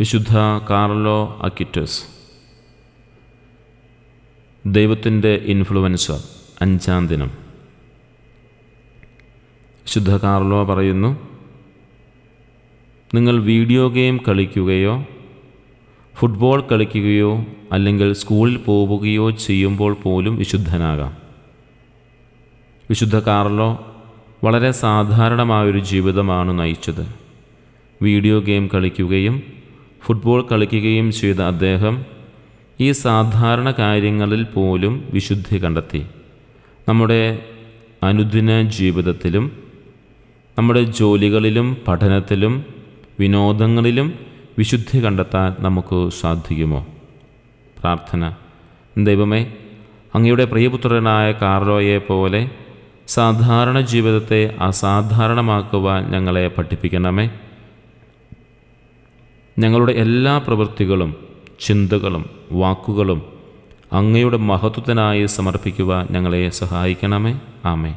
വിശുദ്ധ കാർലോ അക്കിറ്റസ്. ദൈവത്തിന്റെ ഇൻഫ്ലുവൻസർ. അഞ്ചാം ദിനം. വിശുദ്ധ കാർലോ പറയുന്നു നിങ്ങൾ വീഡിയോ ഗെയിം കളിക്കുകയോ ഫുട്ബോൾ കളിക്കുകയോ അല്ലെങ്കിൽ സ്കൂളിൽ പോവുകയോ ചെയ്യുമ്പോൾ പോലും വിശുദ്ധനാകാം. വിശുദ്ധ കാർലോ വളരെ സാധാരണമായൊരു ജീവിതമാണ് നയിച്ചത്. വീഡിയോ ഗെയിം കളിക്കുകയും ഫുട്ബോൾ കളിക്കുകയും ചെയ്ത അദ്ദേഹം ഈ സാധാരണ കാര്യങ്ങളിൽ പോലും വിശുദ്ധി കണ്ടെത്തി. നമ്മുടെ അനുദിന ജീവിതത്തിലും നമ്മുടെ ജോലികളിലും പഠനത്തിലും വിനോദങ്ങളിലും വിശുദ്ധി കണ്ടെത്താൻ നമുക്ക് സാധിക്കുമോ? പ്രാർത്ഥന. ദൈവമേ അങ്ങയുടെ പ്രിയപുത്രനായ കാർലോയെ പോലെ സാധാരണ ജീവിതത്തെ അസാധാരണമാക്കുവാൻ ഞങ്ങളെ പഠിപ്പിക്കണമേ. ഞങ്ങളുടെ എല്ലാ പ്രവൃത്തികളും ചിന്തകളും വാക്കുകളും അങ്ങയുടെ മഹത്വത്തിനായി സമർപ്പിക്കുവാൻ ഞങ്ങളെ സഹായിക്കണമേ. ആമേ